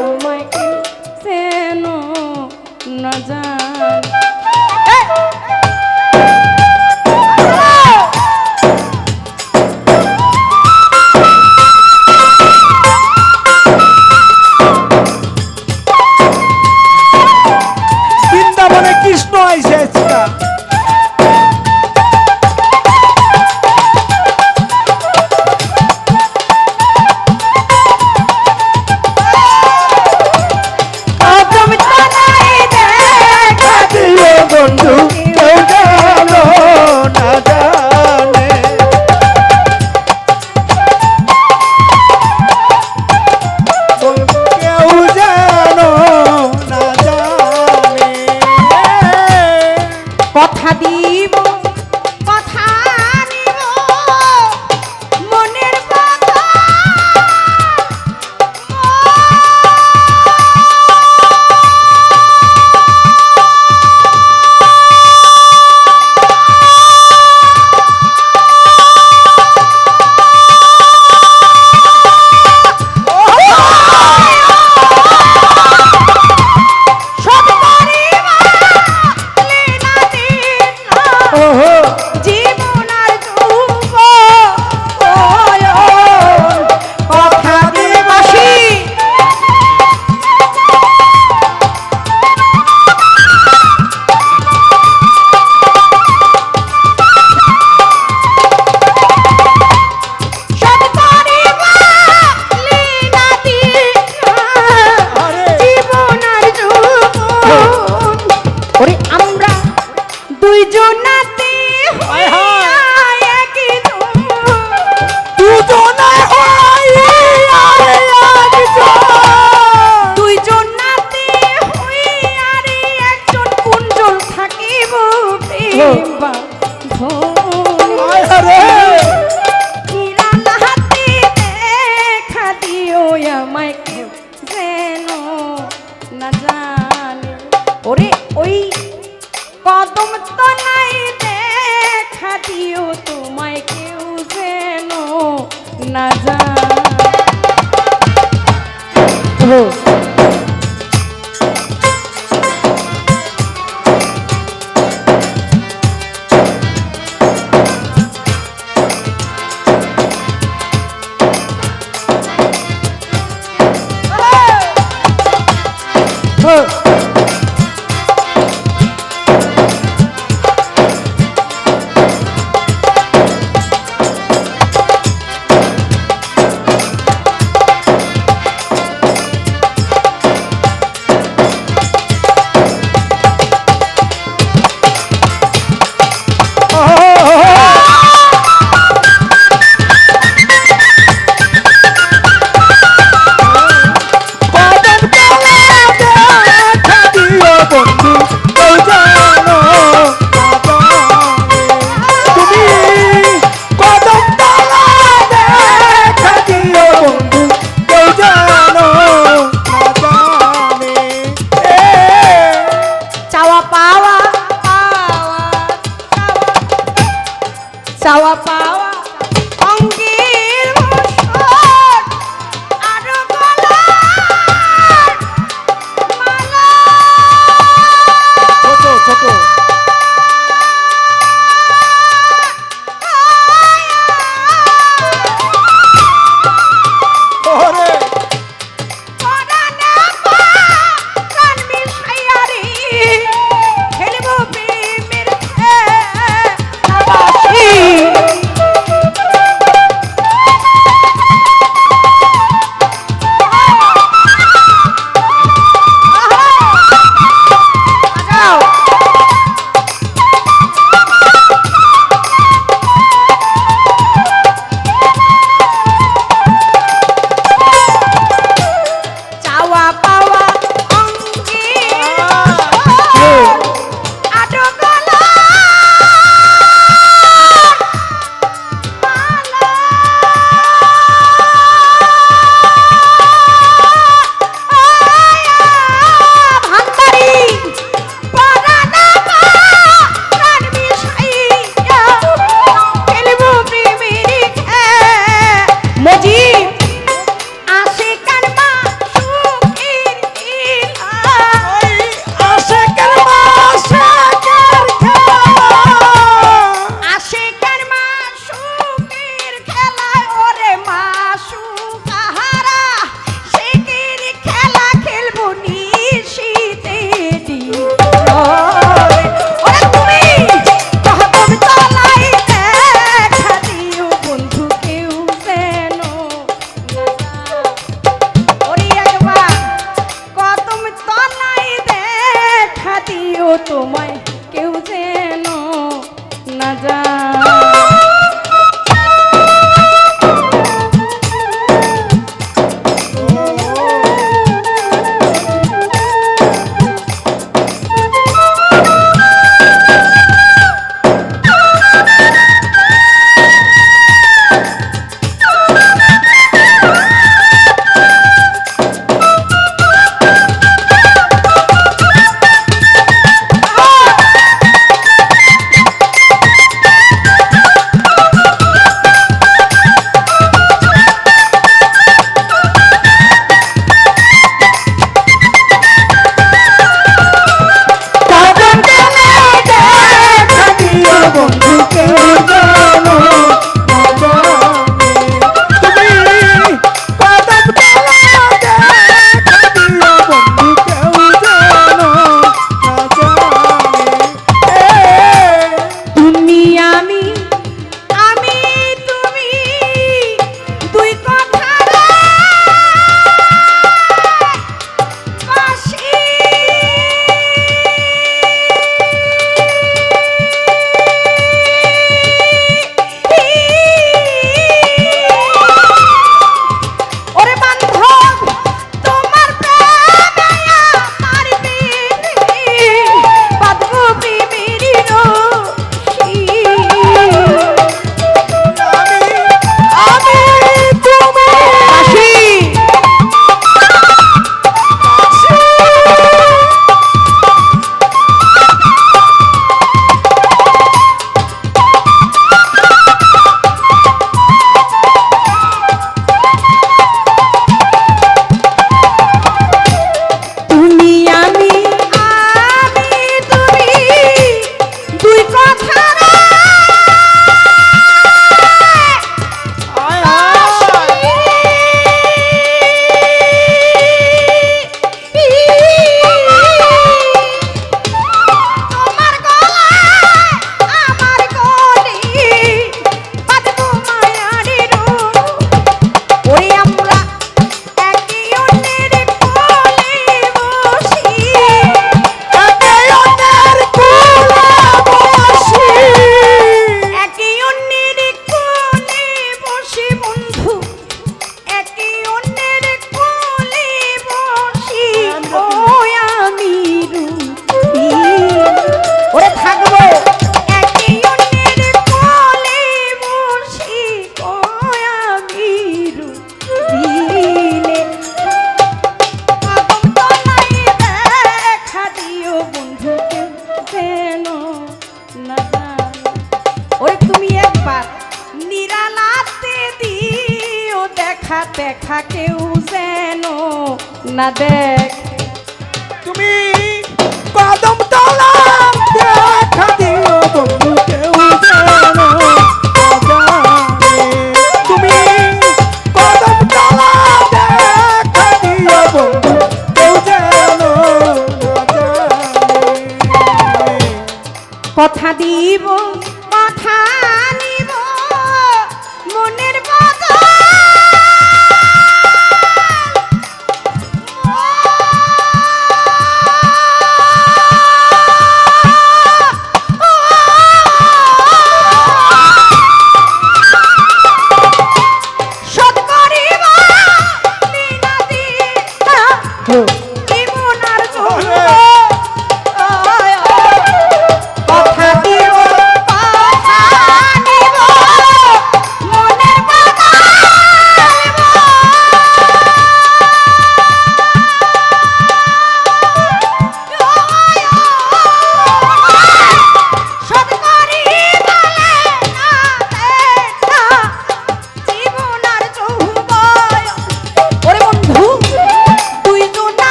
আমাকে যেন না যায়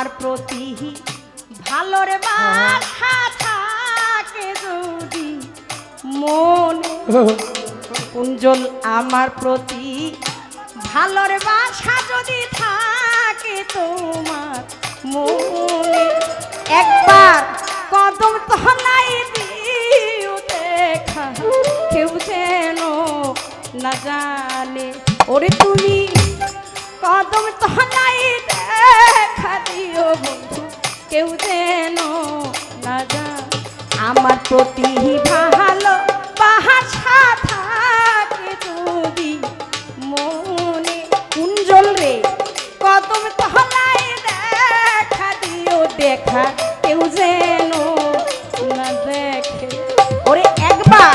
আমার প্রতি ভালোর বাসা থাকে যদি মনে কুঞ্জল আমার প্রতি ভালোর বাসা যদি থাকে তোমার মনে, একবার কদম তলাই দিও দেখা, কেউ যেন না জানে। ওরে তুমি কদম তলাই কেউ যেন না জান, আমার প্রতি ভালো বাসা থাকে যদি মনে কুঞ্জল রে তলাই দেখা দিও, দেখা কেউ যেন না দেখে। ওরে একবার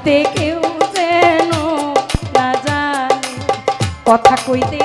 দিতে কেউ যেন না জানে। কথা কইতে